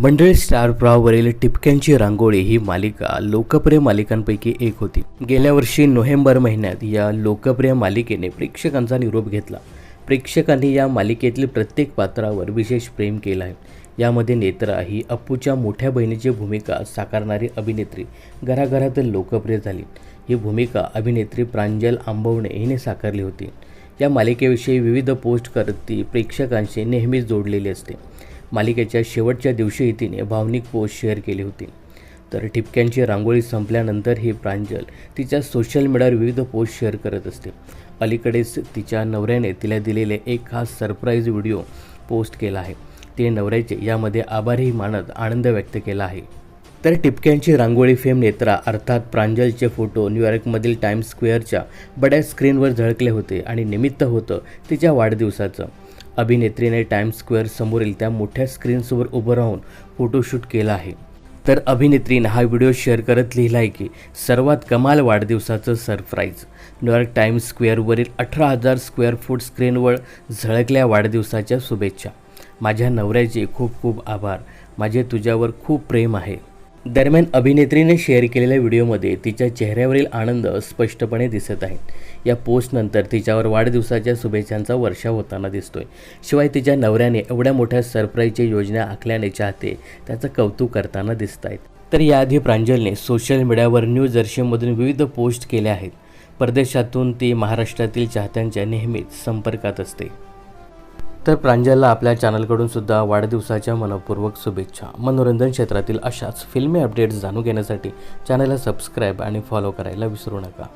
मंडळी स्टार प्रवाहावरील टिपक्यांची रांगोळी ही मालिका लोकप्रिय मालिकांपैकी एक होती. गेल्या वर्षी नोव्हेंबर महिन्यात या लोकप्रिय मालिकेने प्रेक्षकांचा निरोप घेतला. प्रेक्षकांनी या मालिकेतील प्रत्येक पात्रावर विशेष प्रेम केलं आहे. यामध्ये नेत्रा ही अप्पूच्या मोठ्या बहिणीची भूमिका साकारणारी अभिनेत्री घराघरात लोकप्रिय झाली. ही भूमिका अभिनेत्री प्रांजल आंबवणे हिने साकारली होती. या मालिकेविषयी विविध पोस्ट करत ती प्रेक्षकांशी नेहमीच जोडलेली असते. मालिकेच्या शेवटच्या दिवशीही तिने भावनिक पोस्ट शेअर केली होती. तर ठिपक्यांची रांगोळी संपल्यानंतर ही प्रांजल तिच्या सोशल मीडियावर विविध पोस्ट शेअर करत असते. अलीकडेच तिच्या नवऱ्याने तिला दिलेले एक खास सरप्राईज व्हिडिओ पोस्ट केला आहे. तिने नवऱ्याचे यामध्ये आभारही मानत आनंद व्यक्त केला आहे. तर टिपक्यांची रांगोळी फेम नेत्रा अर्थात प्रांजलचे फोटो न्यूयॉर्कमधील टाइम्स स्क्वेअरच्या बड्या स्क्रीनवर झळकले होते आणि निमित्त होतं तिच्या वाढदिवसाचं. अभिनेत्रीने टाइम्स स्क्वेअर समोरील त्या मोठ्या स्क्रीनसमोर उभं राहून फोटोशूट केला आहे. तर अभिनेत्रीनं हा व्हिडिओ शेअर करत लिहिला आहे की सर्वात कमाल वाढदिवसाचं सरप्राईज. न्यूयॉर्क टाइम्स स्क्वेअरवरील अठरा हजार स्क्वेअर फूट स्क्रीनवर झळकल्या वाढदिवसाच्या शुभेच्छा. माझ्या नवऱ्याचे खूप खूप आभार. माझे तुझ्यावर खूप प्रेम आहे. दरम्यान अभिनेत्रीने शेअर केलेल्या व्हिडिओमध्ये तिच्या चेहऱ्यावरील आनंद स्पष्टपणे दिसत आहे या पोस्टनंतर तिच्यावर वाढदिवसाच्या शुभेच्छांचा वर्षाव होताना दिसतोय. शिवाय तिच्या नवऱ्याने एवढ्या मोठ्या सरप्राईजची योजना आखल्याने चाहते त्याचं कौतुक करताना दिसत आहेत. तर याआधी प्रांजलने सोशल मीडियावर न्यू जर्सीमधून विविध पोस्ट केल्या आहेत. परदेशातून ती महाराष्ट्रातील चाहत्यांच्या नेहमीच संपर्कात असते. तर प्रांजलला आपल्या चॅनलकडून सुद्धा वाढदिवसाच्या मनपूर्वक शुभेच्छा. मनोरंजन क्षेत्रातील अशाच फिल्मी अपडेट्स जाणून घेण्यासाठी चॅनलला सबस्क्राईब आणि फॉलो करायला विसरू नका.